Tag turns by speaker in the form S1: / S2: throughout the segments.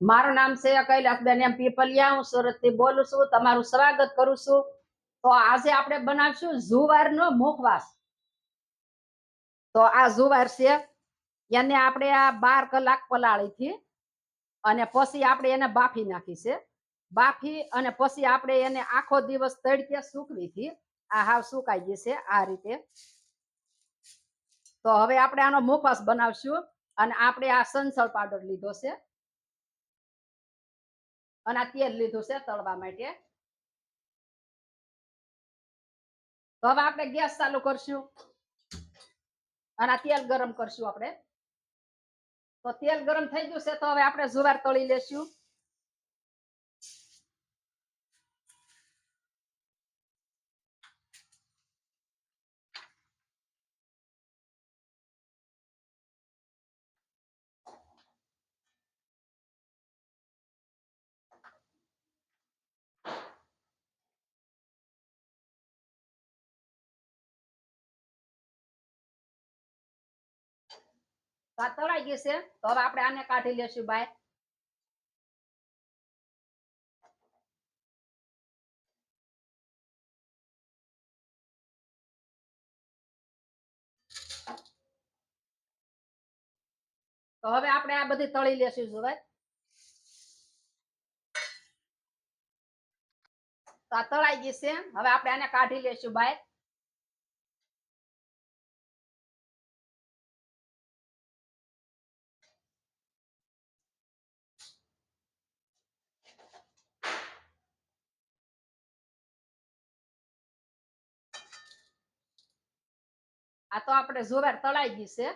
S1: મારું નામ છે કૈલાસબેન એમ પીપલિયા. હું સુરતથી બોલું છું. તમારું સ્વાગત કરું છું. તો આજે આપણે બનાવશું જુવારનો મુખવાસ. તો આ જુવાર છે. એને આપણે આ બાર કલાક પલાળી થી અને પછી આપણે એને બાફી નાખી છે. બાફી અને પછી આપણે એને આખો દિવસ તડકે સૂકવી થી આ હાવ સુકાઈ ગઈ છે આ રીતે. તો હવે આપણે આનો મુખવાસ બનાવશું અને આપણે આ સંસળ પાવડર લીધો છે. અને આ તેલ લીધું છે તળવા માટે. તો હવે આપણે ગેસ ચાલુ કરશું. અને આ તેલ ગરમ કરશું આપણે. તો તેલ ગરમ થઈ ગયું છે તો હવે આપણે જુવાર તળી લેશું. તો આ તળાઈ ગઈ છે. તો હવે આપણે આને કાઢી લેશું બહાર તો હવે આપણે આ બધી તળી લેશું જુવાર તો આ તળાઈ ગઈ છે. હવે આપણે આને કાઢી લેશું બહાર આ તો આપણે જુવાર તળાઈ ગઈ છે.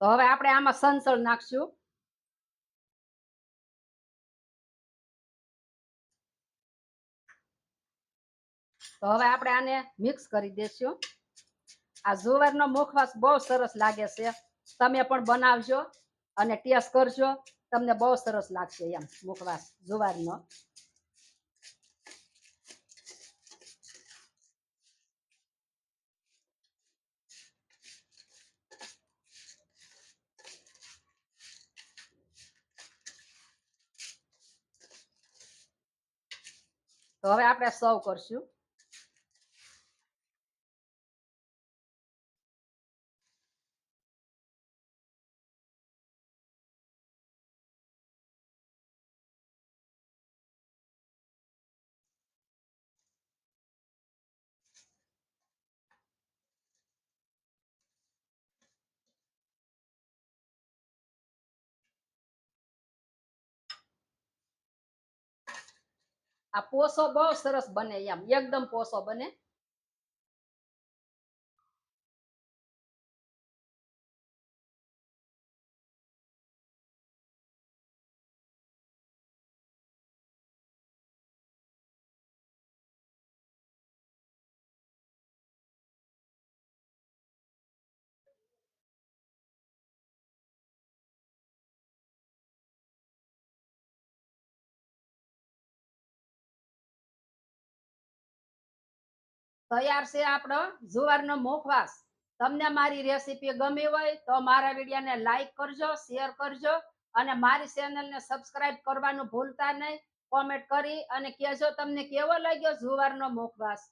S1: તો હવે આપણે આમાં સંસળ નાખશું. તો હવે આપણે આને મિક્સ કરી દેશું. આ જુવારનો મુખવાસ બહુ સરસ લાગે છે. તમે પણ બનાવજો અને ટેસ્ટ કરજો. તમને બહુ સરસ લાગશે એમ મુખવાસ જુવારનો. તો હવે આપણે સર્વ કરશું. આ પોસો બહુ સરસ બને એમ એકદમ પોસો બને. તૈયાર છે આપણો જુવારનો મોખવાસ. તમને મારી રેસીપી ગમી હોય તો મારા વિડીયોને લાઈક કરજો, શેર કરજો અને મારી ચેનલને સબસ્ક્રાઇબ કરવાનું ભૂલતા નહીં. કોમેન્ટ કરી અને કહેજો તમને કેવો લાગ્યો જુવારનો મુખવાસ.